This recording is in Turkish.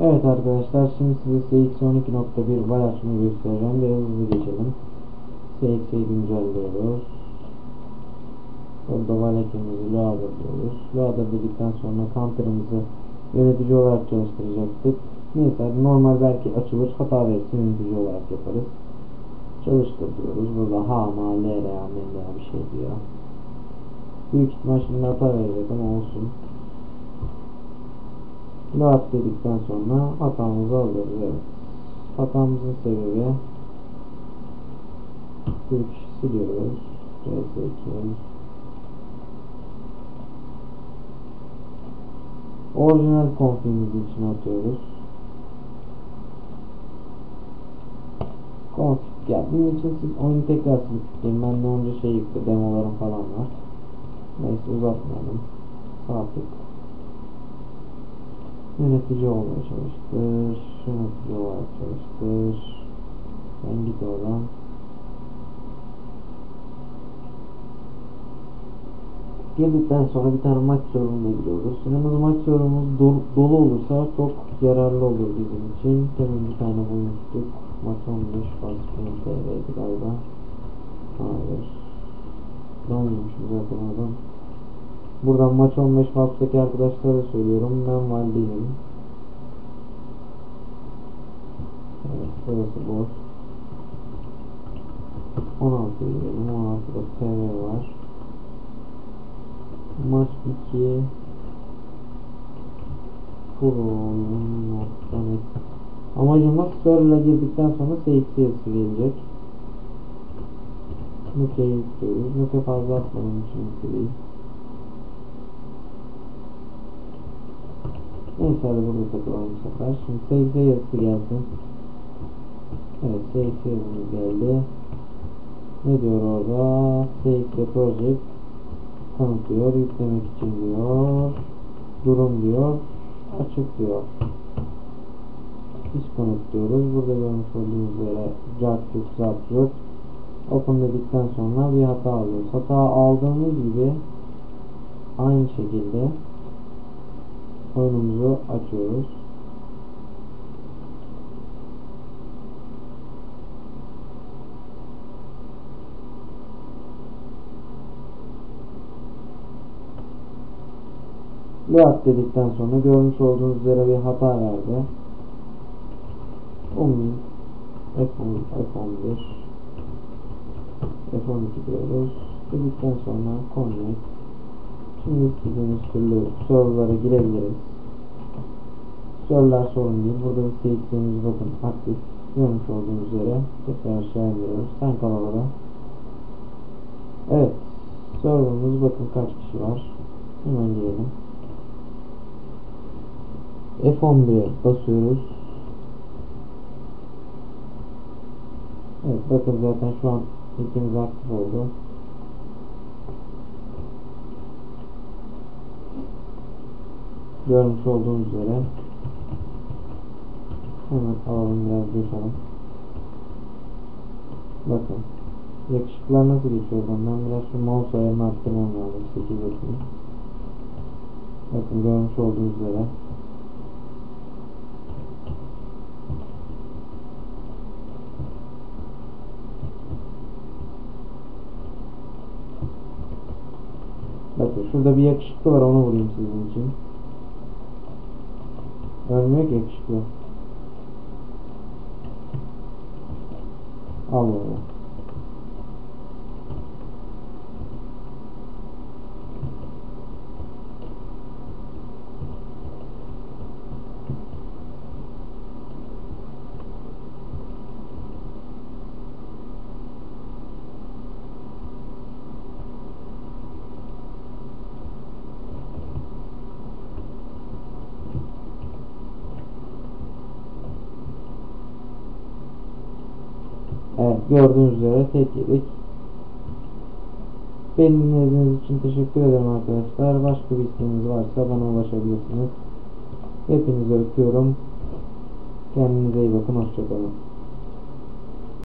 Evet arkadaşlar şimdi size CX12.1 bayaşını göstereceğim. Biraz hızlı geçelim. CX'yi güncelliyoruz. Burada valekimizi loader diyoruz. Loader dedikten sonra counter'ımızı yönetici olarak çalıştıracaktık. Neyse normal belki açılır hata verirse yönetici olarak yaparız. Çalıştır diyoruz. Burada H, M, L, R, M, bir şey diyor. Büyük ihtimal şimdi hata verecek ama olsun. Load dedikten sonra hatamızı alıyoruz. Evet. Hatamızın sebebi 3 siliyoruz. CS2 Orijinal konfigimizi içine atıyoruz. Ya bunun için siz oyunu tekrar silip. Ben de önce şey yüklü demolarım falan var. Neyse uzatmayalım. Sağ tık. Yönetici olmaya çalıştır. Yönetici olarak çalıştır. Sen git. Girdikten sonra bir tane maç sorumuna giriyoruz. Yalnız maç sorumuz dolu, olursa çok yararlı olur bizim için. Demin bir tane bulmuştuk. Maç 15 Fasfın TV'di galiba. Hayır. Ben bulmuşum zaten oradan. Buradan maç 15 Fasf'taki arkadaşlara söylüyorum. Ben Valdi'yim. Evet burası boş. 16 girelim. 16'da TV var. Maç 2 Pro.net Amacımız server'a girdikten sonra yazısı gelecek. Nuke'yi yüklüyoruz. Nuke fazla atmadığım için değil. Neyse hadi burada takılalım bu sefer. Şimdi SX yazısı gelsin. Evet SX yazımız geldi. Ne diyor orada? SX Project tanıtıyor. Yüklemek için diyor. Durum diyor. Açık diyor. Hiç kanıt diyoruz. Burada görmüş olduğunuz üzere Jartürk, Zartürk Open dedikten sonra bir hata alıyoruz. Hata aldığımız gibi aynı şekilde oyunumuzu açıyoruz. Load dedikten sonra görmüş olduğunuz üzere bir hata verdi. 10.000 F10, F11 F12 diyoruz. Dedikten sonra connect Şimdi istediğimiz türlü serverlara girebiliriz. Serverlar sorun değil. Burada CX'imiz bakın aktif. Görmüş olduğunuz üzere tekrar aşağı iniyoruz. Sen orada. Evet. Serverımız bakın kaç kişi var. Hemen girelim. F11'e basıyoruz. Evet bakın zaten şu an ilkimiz aktif oldu. Görmüş olduğunuz üzere hemen alalım biraz coşalım. Bakın yakışıklar nasıl geçiyor ben biraz şu mouse ayarını arttırmam lazım 8 yapayım. Bakın görmüş olduğunuz üzere Bakın şurada bir yakışıklı var onu vurayım sizin için. Ki yakışıklı. Allah Allah. Evet gördüğünüz üzere tek yedik. Beni dinlediğiniz için teşekkür ederim arkadaşlar. Başka bir isteğiniz varsa bana ulaşabilirsiniz. Hepinizi öpüyorum. Kendinize iyi bakın. Hoşçakalın.